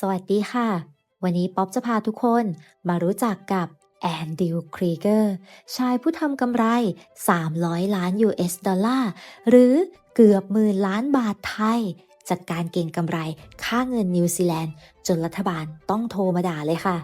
สวัสดีค่ะ วันนี้ป๊อบจะพาทุกคนมารู้จักกับแอนดิวครีเกอร์ชายผู้ทำกำไร 300 ล้าน US ดอลลาร์ หรือเกือบหมื่นล้านบาทไทย จากการเก็งกำไรค่าเงินนิวซีแลนด์ จนรัฐบาลต้องโทรมาด่าเลยค่ะ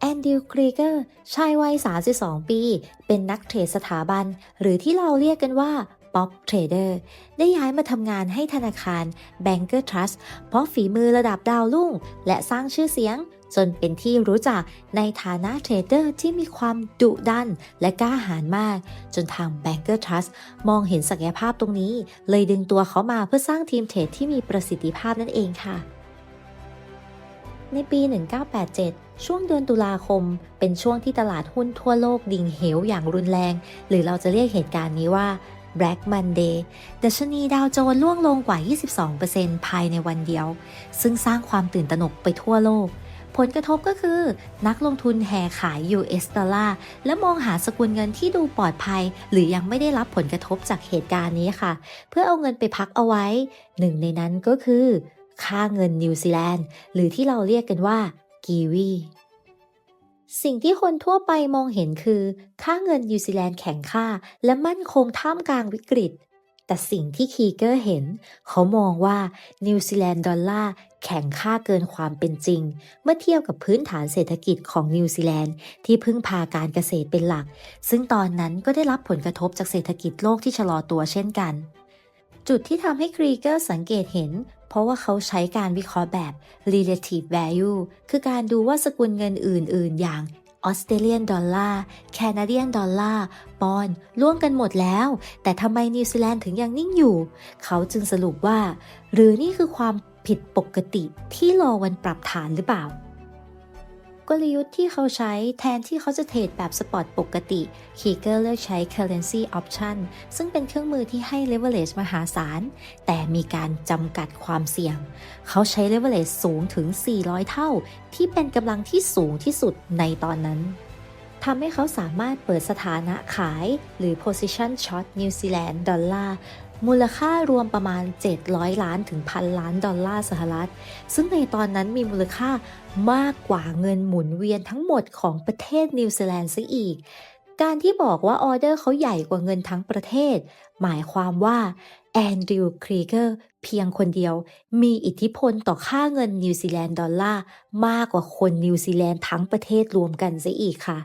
แอนดิวครีเกอร์ชายวัย 32 ปี เป็นนักเทรดสถาบัน หรือที่เราเรียกกันว่า ป๊อปเทรดเดอร์ได้ย้ายมาทำงานให้ธนาคาร Banker Trust เพราะฝีมือระดับดาวรุ่ง และสร้างชื่อเสียง จนเป็นที่รู้จักในฐานะเทรดเดอร์ที่มีความดุดันและกล้าหาญมาก จนทาง Banker Trust มองเห็นศักยภาพตรงนี้ เลยดึงตัวเขามาเพื่อสร้างทีมเทรดที่มีประสิทธิภาพนั่นเองค่ะในปี 1987 ช่วงเดือนตุลาคม เป็นช่วงที่ตลาดหุ้นทั่วโลกดิ่งเหวอย่างรุนแรง หรือเราจะเรียกเหตุการณ์นี้ว่า Black Monday ดัชนีดาวโจนส์ล่วงลงกว่า 22%ภายในวันเดียว ซึ่งสร้างความตื่นตระหนกไปทั่วโลก ผลกระทบก็คือ นักลงทุนแห่ขาย US ดอลลาร์และมองหาสกุลเงินที่ดูปลอดภัย หรือยังไม่ได้รับผลกระทบจากเหตุการณ์นี้ค่ะ เพื่อเอาเงินไปพักเอาไว้ หนึ่งในนั้นก็คือ ค่าเงินนิวซีแลนด์หรือที่เราเรียกกันว่ากีวี สิ่งที่คนทั่วไปมองเห็นคือ ค่าเงินนิวซีแลนด์แข็งค่า และมั่นคงท่ามกลางวิกฤต แต่สิ่งที่คีเกอร์เห็น เขามองว่านิวซีแลนด์ดอลลาร์แข็งค่าเกินความเป็นจริง เมื่อเทียบกับพื้นฐานเศรษฐกิจของนิวซีแลนด์ที่พึ่งพาการเกษตรเป็นหลัก ซึ่งตอนนั้นก็ได้รับผลกระทบจากเศรษฐกิจโลกที่ชะลอตัวเช่นกันจุดที่ทำให้ครีเกอร์สังเกตเห็น เพราะว่าเขาใช้การวิเคราะห์แบบ relative value คือการดูว่าสกุลเงินอื่น ๆ อย่างออสเตรเลียนดอลลาร์แคนาเดียนดอลลาร์ปอนร่วมกันหมดแล้ว แต่ทำไมนิวซีแลนด์ถึงยังนิ่งอยู่ เขาจึงสรุปว่า หรือนี่คือความผิดปกติที่รอวันปรับฐานหรือเปล่า กลยุทธ์ที่เขาใช้แทนที่เขาจะเทรดแบบสปอร์ตปกติ คีเกอร์เลือกใช้ currency option ซึ่งเป็นเครื่องมือที่ให้ leverage มหาศาล แต่มีการจำกัดความเสี่ยง เขาใช้ leverage สูงถึง 400 เท่า ที่เป็นกำลังที่สูงที่สุดในตอนนั้นทำให้เขาสามารถเปิดสถานะขายหรือ position short New Zealand ดอลลาร์ มูลค่ารวมประมาณ 700 ล้านถึงพันล้านดอลลาร์สหรัฐ ซึ่งในตอนนั้นมีมูลค่ามากกว่าเงินหมุนเวียนทั้งหมดของประเทศนิวซีแลนด์ซะอีก การที่บอกว่าออเดอร์เขาใหญ่กว่าเงินทั้งประเทศ หมายความว่า แอนดริวครีเกอร์เพียงคนเดียว มีอิทธิพลต่อค่าเงินนิวซีแลนด์ดอลลาร์มากกว่าคนนิวซีแลนด์ทั้งประเทศรวมกันซะอีกค่ะ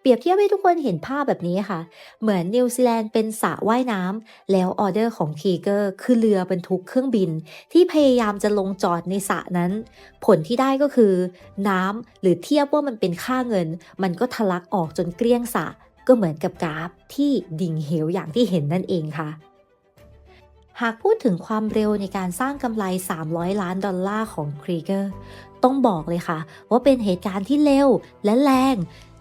เปรียบเทียบให้ทุกคนเห็นภาพแบบนี้ค่ะ เหมือนนิวซีแลนด์เป็นสระว่ายน้ำแล้วออเดอร์ของครีเกอร์คือเรือบรรทุกเครื่องบิน ที่พยายามจะลงจอดในสระนั้น ผลที่ได้ก็คือ น้ำหรือเทียบว่ามันเป็นค่าเงิน มันก็ทะลักออกจนเกลี้ยงสระก็เหมือนกับกราฟที่ดิ่งเหวอย่างที่เห็นนั่นเองค่ะ หากพูดถึงความเร็วในการสร้างกำไร 300 ล้านดอลลาร์ของครีเกอร์ ต้องบอกเลยค่ะ ว่าเป็นเหตุการณ์ที่เร็วและแรง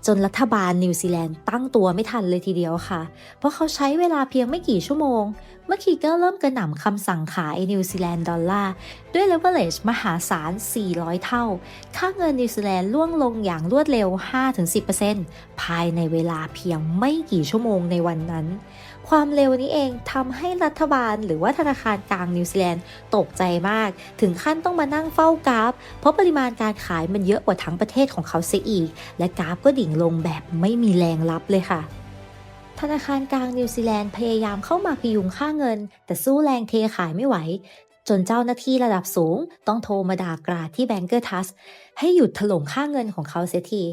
จนรัฐบาลนิวซีแลนด์ตั้งตัวไม่ทันเลยทีเดียวค่ะ เพราะเขาใช้เวลาเพียงไม่กี่ชั่วโมง เมื่อคีเกอร์เริ่มกระหน่ำคำสั่งขายนิวซีแลนด์ดอลลาร์ ด้วย leverage มหาศาล 400 เท่า ค่าเงินนิวซีแลนด์ล่วงลงอย่างรวดเร็ว 5-10%ภายในเวลาเพียงไม่กี่ชั่วโมงในวันนั้น ความเร็วนี้เองทำให้รัฐบาล หรือว่าธนาคารกลางนิวซีแลนด์ตกใจมาก ถึงขั้นต้องมานั่งเฝ้ากราฟ เพราะปริมาณการขายมันเยอะกว่าทั้งประเทศของเขาเสียอีก และกราฟก็ดิ่งลงแบบไม่มีแรงรับเลยค่ะธนาคารกลางนิวซีแลนด์พยายามเข้ามาพยุงค่าเงิน แต่สู้แรงเทขายไม่ไหว จนเจ้าหน้าที่ระดับสูง ต้องโทรมาด่ากราดที่แบงเกอร์ทัสให้หยุดถล่มค่าเงินของเขาเสียที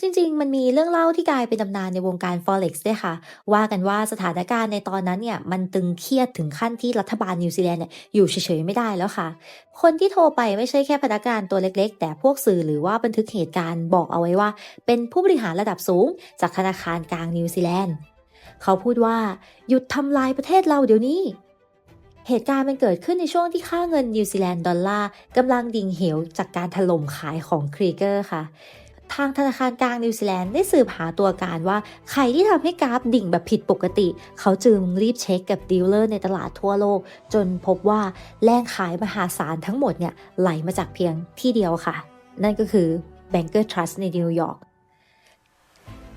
จริง ๆ มันมีเรื่องเล่าที่กลายเป็นตำนานในวงการ Forex ด้วยค่ะ ว่ากันว่าสถานการณ์ในตอนนั้นเนี่ย มันตึงเครียดถึงขั้นที่รัฐบาลนิวซีแลนด์เนี่ยอยู่เฉยๆไม่ได้แล้วค่ะ คนที่โทรไปไม่ใช่แค่พนักงานตัวเล็กๆ แต่พวกสื่อหรือว่าบันทึกเหตุการณ์บอกเอาไว้ว่า เป็นผู้บริหารระดับสูง จากธนาคารกลางนิวซีแลนด์เขาพูดว่าหยุดทำลายประเทศเราเดี๋ยวนี้ เหตุการณ์มันเกิดขึ้นในช่วงที่ค่าเงินนิวซีแลนด์ดอลลาร์กำลังดิ่งเหวจากการถล่มขายของครีเกอร์ค่ะ ทางธนาคารกลางนิวซีแลนด์ได้สืบหาตัวการว่า ใครที่ทำให้กราฟดิ่งแบบผิดปกติ เขาจึงรีบเช็คกับดีลเลอร์ในตลาดทั่วโลก จนพบว่าแรงขายมหาศาลทั้งหมดเนี่ยไหลมาจากเพียงที่เดียวค่ะ นั่นก็คือ Banker Trust ในนิวยอร์ก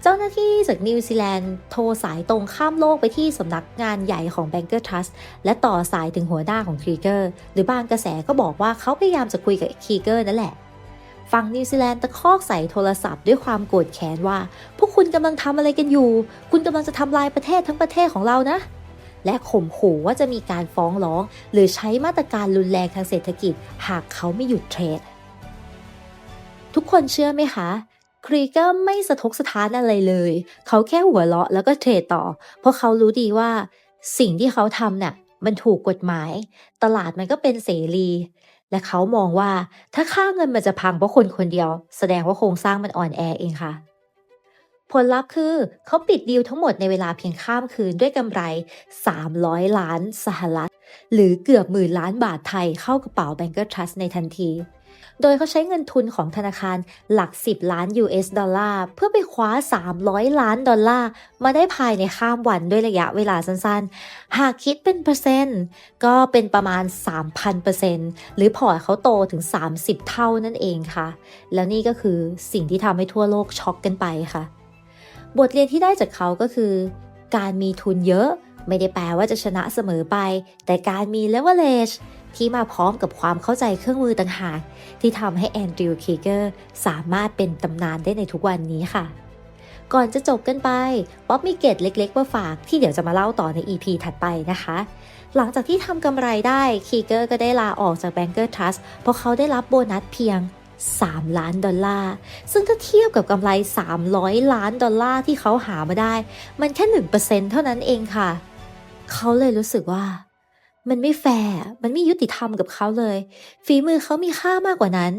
เจ้าหน้าที่จากนิวซีแลนด์โทรสายตรงข้ามโลกไปที่สำนักงานใหญ่ของ Banker Trust และต่อสายถึงหัวหน้าของค r ีเกอร์หรือบางกระแสก็บอกว่าเขาพยายามจะคุยกับค r ีเกอร์นั่นแหละฝั่งนิวซีแลนด์ตะคอกใส่โทรศัพท์ด้วยความโกรธแค้นว่า พวกคุณกำลังทำอะไรกันอยู่ คุณกำลังจะทำลายประเทศทั้งประเทศของเรานะ และข่มขู่ว่าจะมีการฟ้องร้อง หรือใช้มาตรการรุนแรงทางเศรษฐกิจ หากเขาไม่หยุดเทรด ทุกคนเชื่อไหมคะ ครีเกอร์ไม่สะทกสะท้านอะไรเลย เขาแค่หัวเราะแล้วก็เทรดต่อ เพราะเขารู้ดีว่าสิ่งที่เขาทำเนี่ยมันถูกกฎหมาย ตลาดมันก็เป็นเสรี และเขามองว่าถ้าค่าเงินมันจะพังเพราะคนคนเดียว แสดงว่าโครงสร้างมันอ่อนแอเองค่ะ ผลลัพธ์คือเขาปิดดีลทั้งหมดในเวลาเพียงข้ามคืนด้วยกำไร 300 ล้านสหรัฐ หรือเกือบหมื่นล้านบาทไทยเข้ากระเป๋า Banker Trust ในทันที โดยเขาใช้เงินทุนของธนาคารหลัก 10 ล้าน US ดอลลาร์เพื่อไปคว้า 300 ล้านดอลลาร์มาได้ภายในข้ามวันด้วยระยะเวลาสั้นๆ หากคิดเป็นเปอร์เซ็นต์ ก็เป็นประมาณ 3,000เปอร์เซ็นต์หรือพอร์ตเขาโตถึง 30 เท่านั่นเองค่ะ แล้วนี่ก็คือสิ่งที่ทำให้ทั่วโลกช็อกกันไปค่ะ บทเรียนที่ได้จากเขาก็คือ การมีทุนเยอะ ไม่ได้แปลว่าจะชนะเสมอไป แต่การมี leverage ที่มาพร้อมกับความเข้าใจเครื่องมือต่างหาก ที่ทำให้แอนดริวคีเกอร์สามารถเป็นตำนานได้ในทุกวันนี้ค่ะ ก่อนจะจบกันไป ป๊อบมีเกตเล็กๆมาฝากที่เดี๋ยวจะมาเล่าต่อใน EP ถัดไปนะคะ หลังจากที่ทำกำไรได้คีเกอร์ก็ได้ลาออกจาก Banker Trust เพราะเขาได้รับโบนัสเพียง 3 ล้านดอลลาร์ ซึ่งถ้าเทียบกับกำไร 300 ล้านดอลลาร์ที่เขาหามาได้ มันแค่ 1%เท่านั้นเองค่ะ เขาเลยรู้สึกว่า มันไม่แฟร์ มันไม่ยุติธรรมกับเขาเลย ฝีมือเขามีค่ามากกว่านั้น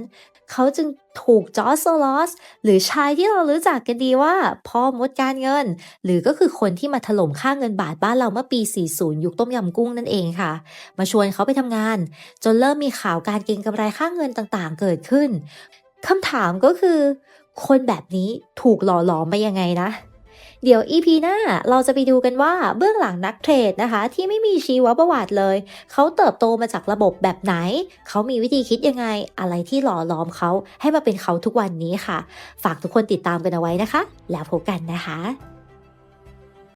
เขาจึงถูกจอร์จโซลอส หรือชายที่เรารู้จักกันดีว่าพ่อมดการเงิน หรือก็คือคนที่มาถล่มค่าเงินบาทบ้านเราเมื่อปี 40 ยุคต้มยำกุ้งนั่นเองค่ะ มาชวนเขาไปทำงาน จนเริ่มมีข่าวการเก็งกำไรค่าเงินต่างๆ เกิดขึ้นคำถามก็คือ คนแบบนี้ถูกหล่อหลอมมายังไงนะ เดี๋ยว EP หน้าเราจะไปดูกันว่าเบื้องหลังนักเทรดนะคะ ที่ไม่มีชีวประวัติเลย เขาเติบโตมาจากระบบแบบไหน เขามีวิธีคิดยังไงอะไรที่หล่อหลอมเขาให้มาเป็นเขาทุกวันนี้ค่ะ ฝากทุกคนติดตามกันเอาไว้นะคะ แล้วพบกันนะคะ